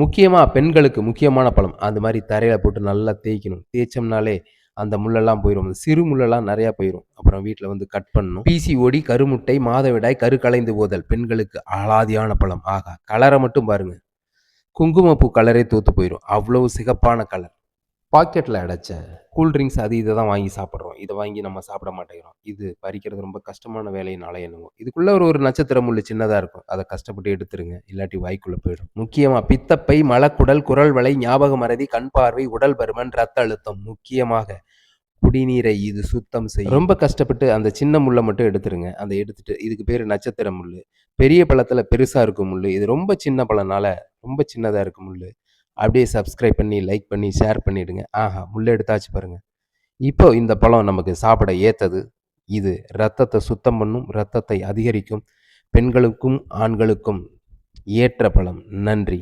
முக்கியமாக பெண்களுக்கு முக்கியமான பழம். அந்த மாதிரி தரையில் போட்டு நல்லா தேய்க்கணும். தேய்ச்சோம்னாலே அந்த முள்ளெல்லாம் போயிடும் அந்த சிறு முள்ளெல்லாம் நிறையா போயிடும் அப்புறம் வீட்டில் வந்து கட் பண்ணணும். பிசிஓடி கருமுட்டை மாதவிடாய் கரு கலைந்து போதல் பெண்களுக்கு அலாதியான பழம். ஆகா கலரை மட்டும் பாருங்க. குங்குமப்பூ கலரே தூத்து போயிடும் அவ்வளவு சிகப்பான கலர். பாக்கெட்டில் அடைச்ச கூல்ட்ரிங்க்ஸ் அது இதை தான் வாங்கி சாப்பிட்றோம். இதை வாங்கி நம்ம சாப்பிட மாட்டேங்கிறோம். இது பறிக்கிறது ரொம்ப கஷ்டமான வேலையினால என்னவோ. இதுக்குள்ளே ஒரு ஒரு நட்சத்திர முள்ளு சின்னதாக இருக்கும். அதை கஷ்டப்பட்டு எடுத்துருங்க. இல்லாட்டி வாய்க்குள்ளே போயிடும். முக்கியமாக பித்தப்பை மலக்குடல் குரல் வலை ஞாபக மறதி கண் பார்வை உடல் பருமன் ரத்த அழுத்தம். முக்கியமாக குடிநீரை இது சுத்தம் செய்யும். ரொம்ப கஷ்டப்பட்டு அந்த சின்ன முள்ளை மட்டும் எடுத்துருங்க. அந்த எடுத்துட்டு இதுக்கு பேர் நட்சத்திர முள் பெரிய பழத்தில் பெருசாக இருக்கும் முள் இது ரொம்ப சின்ன பழனால ரொம்ப சின்னதாக இருக்கும் முள் அப்படியே சப்ஸ்கிரைப் பண்ணி லைக் பண்ணி ஷேர் பண்ணிடுங்க. ஆஹா முள்ளை எடுத்தாச்சு பாருங்கள் இப்போ இந்த பழம் நமக்கு சாப்பிட ஏற்றது இது ரத்தத்தை சுத்தம் பண்ணும் ரத்தத்தை அதிகரிக்கும் பெண்களுக்கும் ஆண்களுக்கும் ஏற்ற பழம். நன்றி.